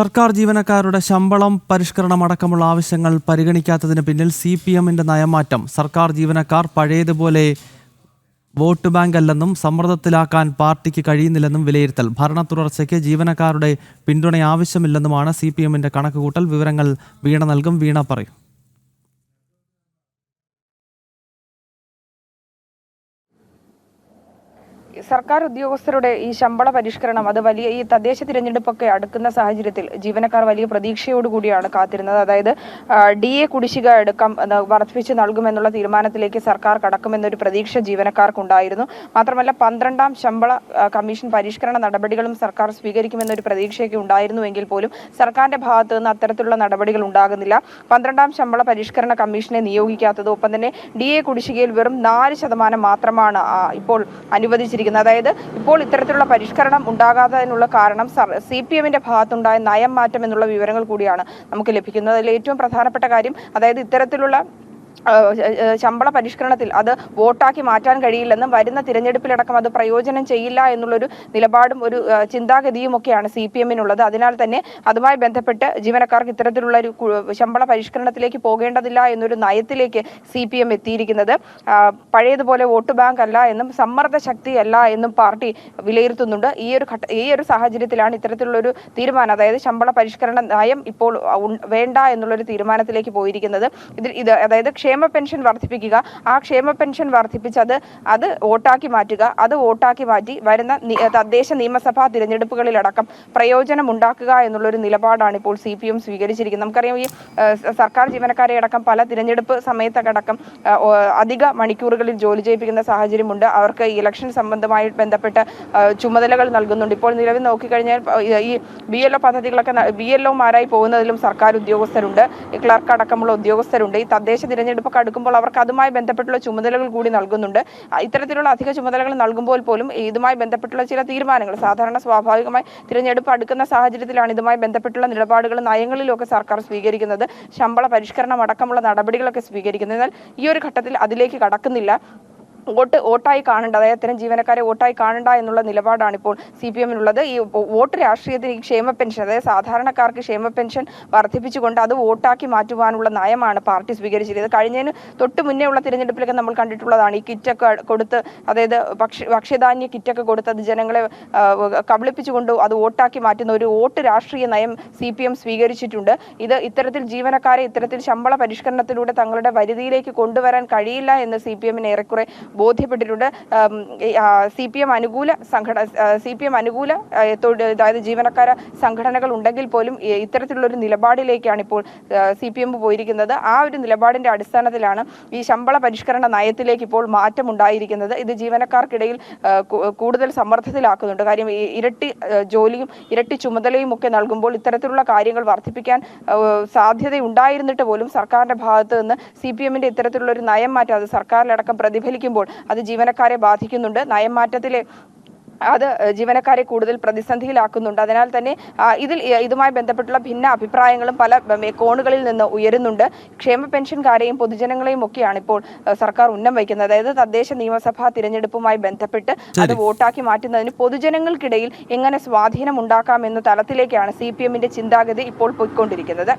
സർക്കാർ ജീവനക്കാരുടെ ശമ്പളം പരിഷ്കരണം അടക്കമുള്ള ആവശ്യങ്ങൾ പരിഗണിക്കാത്തതിന് പിന്നിൽ സി പി എമ്മിന്റെ നയമാറ്റം. സർക്കാർ ജീവനക്കാർ പഴയതുപോലെ വോട്ട് ബാങ്ക് അല്ലെന്നും സമ്മർദ്ദത്തിലാക്കാൻ പാർട്ടിക്ക് കഴിയുന്നില്ലെന്നും വിലയിരുത്തൽ. ഭരണ തുടർച്ചയ്ക്ക് ജീവനക്കാരുടെ പിന്തുണ ആവശ്യമില്ലെന്നുമാണ് സി പി എമ്മിന്റെ കണക്കുകൂട്ടൽ. വിവരങ്ങൾ വീണ നൽകും. വീണ പറയും. സർക്കാർ ഉദ്യോഗസ്ഥരുടെ ഈ ശമ്പള പരിഷ്കരണം അത് വലിയ ഈ തദ്ദേശ തിരഞ്ഞെടുപ്പൊക്കെ അടുക്കുന്ന സാഹചര്യത്തിൽ ജീവനക്കാർ വലിയ പ്രതീക്ഷയോടുകൂടിയാണ് കാത്തിരുന്നത്. അതായത് ഡി എ കുടിശ്ശിക എടുക്കാം വർദ്ധിപ്പിച്ച് നൽകുമെന്നുള്ള തീരുമാനത്തിലേക്ക് സർക്കാർ കടക്കുമെന്നൊരു പ്രതീക്ഷ ജീവനക്കാർക്കുണ്ടായിരുന്നു. മാത്രമല്ല പന്ത്രണ്ടാം ശമ്പള കമ്മീഷൻ പരിഷ്കരണ നടപടികളും സർക്കാർ സ്വീകരിക്കുമെന്നൊരു പ്രതീക്ഷയൊക്കെ ഉണ്ടായിരുന്നുവെങ്കിൽ പോലും സർക്കാരിന്റെ ഭാഗത്തു നിന്ന് അത്തരത്തിലുള്ള നടപടികൾ ഉണ്ടാകുന്നില്ല. പന്ത്രണ്ടാം ശമ്പള പരിഷ്കരണ കമ്മീഷനെ നിയോഗിക്കാത്തത് ഒപ്പം തന്നെ ഡി എ കുടിശ്ശികയിൽ വെറും നാല് ശതമാനം മാത്രമാണ് ഇപ്പോൾ അനുവദിച്ചിരിക്കുന്നത്. അതായത് ഇപ്പോൾ ഇത്തരത്തിലുള്ള പരിഷ്കരണം ഉണ്ടാകാത്തതിനുള്ള കാരണം സി പി എമ്മിന്റെ ഭാഗത്തുണ്ടായ നയം മാറ്റം എന്നുള്ള വിവരങ്ങൾ കൂടിയാണ് നമുക്ക് ലഭിക്കുന്നത്. അതിൽ ഏറ്റവും പ്രധാനപ്പെട്ട കാര്യം അതായത് ഇത്തരത്തിലുള്ള ശമ്പള പരിഷ്കരണത്തിൽ അത് വോട്ടാക്കി മാറ്റാൻ കഴിയില്ലെന്നും വരുന്ന തിരഞ്ഞെടുപ്പിലടക്കം അത് പ്രയോജനം ചെയ്യില്ല എന്നുള്ളൊരു നിലപാടും ഒരു ചിന്താഗതിയും ഒക്കെയാണ് സി പി എമ്മിനുള്ളത്. അതിനാൽ തന്നെ അതുമായി ബന്ധപ്പെട്ട് ജീവനക്കാർക്ക് ഇത്തരത്തിലുള്ള ഒരു ശമ്പള പരിഷ്കരണത്തിലേക്ക് പോകേണ്ടതില്ല എന്നൊരു നയത്തിലേക്ക് സി പി എം എത്തിയിരിക്കുന്നത്. പഴയതുപോലെ വോട്ട് ബാങ്ക് അല്ല എന്നും സമ്മർദ്ദ ശക്തിയല്ല എന്നും പാർട്ടി വിലയിരുത്തുന്നുണ്ട്. ഈ ഒരു ഘട്ട ഈ ഒരു സാഹചര്യത്തിലാണ് ഇത്തരത്തിലുള്ള ഒരു തീരുമാനം അതായത് ശമ്പള പരിഷ്കരണ നയം ഇപ്പോൾ വേണ്ട എന്നുള്ളൊരു തീരുമാനത്തിലേക്ക് പോയിരിക്കുന്നത്. ഇത് അതായത് ക്ഷേമ പെൻഷൻ വർദ്ധിപ്പിക്കുക. ആ ക്ഷേമ പെൻഷൻ വർദ്ധിപ്പിച്ചത് അത് വോട്ടാക്കി മാറ്റുക. അത് വോട്ടാക്കി മാറ്റി വരുന്ന തദ്ദേശ നിയമസഭാ തിരഞ്ഞെടുപ്പുകളിലടക്കം പ്രയോജനം ഉണ്ടാക്കുക എന്നുള്ളൊരു നിലപാടാണ് ഇപ്പോൾ സി പി എം സ്വീകരിച്ചിരിക്കുന്നത്. നമുക്കറിയാം ഈ സർക്കാർ ജീവനക്കാരെ അടക്കം പല തിരഞ്ഞെടുപ്പ് സമയത്തൊക്കെ അടക്കം അധിക മണിക്കൂറുകളിൽ ജോലി ചെയ്യിപ്പിക്കുന്ന സാഹചര്യമുണ്ട്. അവർക്ക് ഇലക്ഷൻ സംബന്ധമായി ബന്ധപ്പെട്ട് ചുമതലകൾ നൽകുന്നുണ്ട്. ഇപ്പോൾ നിലവിൽ നോക്കിക്കഴിഞ്ഞാൽ ഈ ബി എൽ ഒ പദ്ധതികളൊക്കെ ബി എൽ ഒമാരായി പോകുന്നതിലും സർക്കാർ ഉദ്യോഗസ്ഥരുണ്ട്. ക്ലർക്ക് അടക്കമുള്ള ഉദ്യോഗസ്ഥരുണ്ട്. ഈ തദ്ദേശ തിരഞ്ഞെടുപ്പൊക്കെ അടുക്കുമ്പോൾ അവർക്ക് അതുമായി ബന്ധപ്പെട്ടുള്ള ചുമതലകൾ കൂടി നൽകുന്നുണ്ട്. ഇത്തരത്തിലുള്ള അധിക ചുമതലകൾ നൽകുമ്പോൾ പോലും ഇതുമായി ബന്ധപ്പെട്ടുള്ള ചില തീരുമാനങ്ങൾ സാധാരണ സ്വാഭാവികമായി തിരഞ്ഞെടുപ്പ് അടുക്കുന്ന സാഹചര്യത്തിലാണ് ഇതുമായി ബന്ധപ്പെട്ടുള്ള നിലപാടുകളും നയങ്ങളിലും ഒക്കെ സർക്കാർ സ്വീകരിക്കുന്നത്. ശമ്പള പരിഷ്കരണം അടക്കമുള്ള നടപടികളൊക്കെ സ്വീകരിക്കുന്നത്. എന്നാൽ ഈ ഒരു ഘട്ടത്തിൽ അതിലേക്ക് കടക്കുന്നില്ല. വോട്ട് വോട്ടായി കാണണ്ട അതായത് അത്തരം ജീവനക്കാരെ വോട്ടായി കാണണ്ട എന്നുള്ള നിലപാടാണ് ഇപ്പോൾ സി പി എമ്മിനുള്ളത്. ഈ വോട്ട് രാഷ്ട്രീയത്തിന് ഈ ക്ഷേമ പെൻഷൻ അതായത് സാധാരണക്കാർക്ക് ക്ഷേമ പെൻഷൻ വർദ്ധിപ്പിച്ചുകൊണ്ട് അത് വോട്ടാക്കി മാറ്റുവാനുള്ള നയമാണ് പാർട്ടി സ്വീകരിച്ചിരുന്നത് കഴിഞ്ഞതിന് തൊട്ട് മുന്നേ ഉള്ള തിരഞ്ഞെടുപ്പിലൊക്കെ നമ്മൾ കണ്ടിട്ടുള്ളതാണ്. ഈ കിറ്റൊക്കെ കൊടുത്ത് അതായത് ഭക്ഷ്യ ഭക്ഷ്യധാന്യ കിറ്റൊക്കെ കൊടുത്ത് അത് ജനങ്ങളെ കബളിപ്പിച്ചുകൊണ്ട് അത് വോട്ടാക്കി മാറ്റുന്ന ഒരു വോട്ട് രാഷ്ട്രീയ നയം സി പി എം സ്വീകരിച്ചിട്ടുണ്ട്. ഇത് ഇത്തരത്തിൽ ജീവനക്കാരെ ഇത്തരത്തിൽ ശമ്പള പരിഷ്കരണത്തിലൂടെ തങ്ങളുടെ വരുതിയിലേക്ക് കൊണ്ടുവരാൻ കഴിയില്ല എന്ന് സി പി എമ്മിന് ഏറെക്കുറെ ബോധ്യപ്പെട്ടിട്ടുണ്ട്. സി പി എം അനുകൂല സംഘടന സി പി എം അനുകൂല അതായത് ജീവനക്കാര സംഘടനകൾ ഉണ്ടെങ്കിൽ പോലും ഇത്തരത്തിലുള്ള ഒരു നിലപാടിലേക്കാണ് ഇപ്പോൾ സി പി എം പോയിരിക്കുന്നത്. ആ ഒരു നിലപാടിന്റെ അടിസ്ഥാനത്തിലാണ് ഈ ശമ്പള പരിഷ്കരണ നയത്തിലേക്ക് ഇപ്പോൾ മാറ്റം ഉണ്ടായിരിക്കുന്നത് ഇത് ജീവനക്കാർക്കിടയിൽ കൂടുതൽ സമ്മർദ്ദത്തിലാക്കുന്നുണ്ട്. കാര്യം ഇരട്ടി ജോലിയും ഇരട്ടി ചുമതലയും ഒക്കെ നൽകുമ്പോൾ ഇത്തരത്തിലുള്ള കാര്യങ്ങൾ വർദ്ധിപ്പിക്കാൻ സാധ്യതയുണ്ടായിരുന്നിട്ട് പോലും സർക്കാരിന്റെ ഭാഗത്ത് നിന്ന് സി പി എമ്മിന്റെ ഇത്തരത്തിലുള്ള ഒരു നയം മാറ്റാതെ അത് സർക്കാരിലടക്കം പ്രതിഫലിക്കുമ്പോൾ അത് ജീവനക്കാരെ ബാധിക്കുന്നുണ്ട്. നയം മാറ്റത്തിലെ അത് ജീവനക്കാരെ കൂടുതൽ പ്രതിസന്ധിയിലാക്കുന്നുണ്ട്. അതിനാൽ തന്നെ ഇതിൽ ഇതുമായി ബന്ധപ്പെട്ടുള്ള ഭിന്ന അഭിപ്രായങ്ങളും പല കോണുകളിൽ നിന്ന് ഉയരുന്നുണ്ട്. ക്ഷേമ പെൻഷൻകാരെയും പൊതുജനങ്ങളെയും ഒക്കെയാണ് ഇപ്പോൾ സർക്കാർ ഉന്നം വയ്ക്കുന്നത്. അതായത് തദ്ദേശ നിയമസഭാ തിരഞ്ഞെടുപ്പുമായി ബന്ധപ്പെട്ട് അത് വോട്ടാക്കി മാറ്റുന്നതിന് പൊതുജനങ്ങൾക്കിടയിൽ എങ്ങനെ സ്വാധീനം ഉണ്ടാക്കാം എന്ന തലത്തിലേക്കാണ് സി പി എമ്മിന്റെ ചിന്താഗതി ഇപ്പോൾ പോയിക്കൊണ്ടിരിക്കുന്നത്.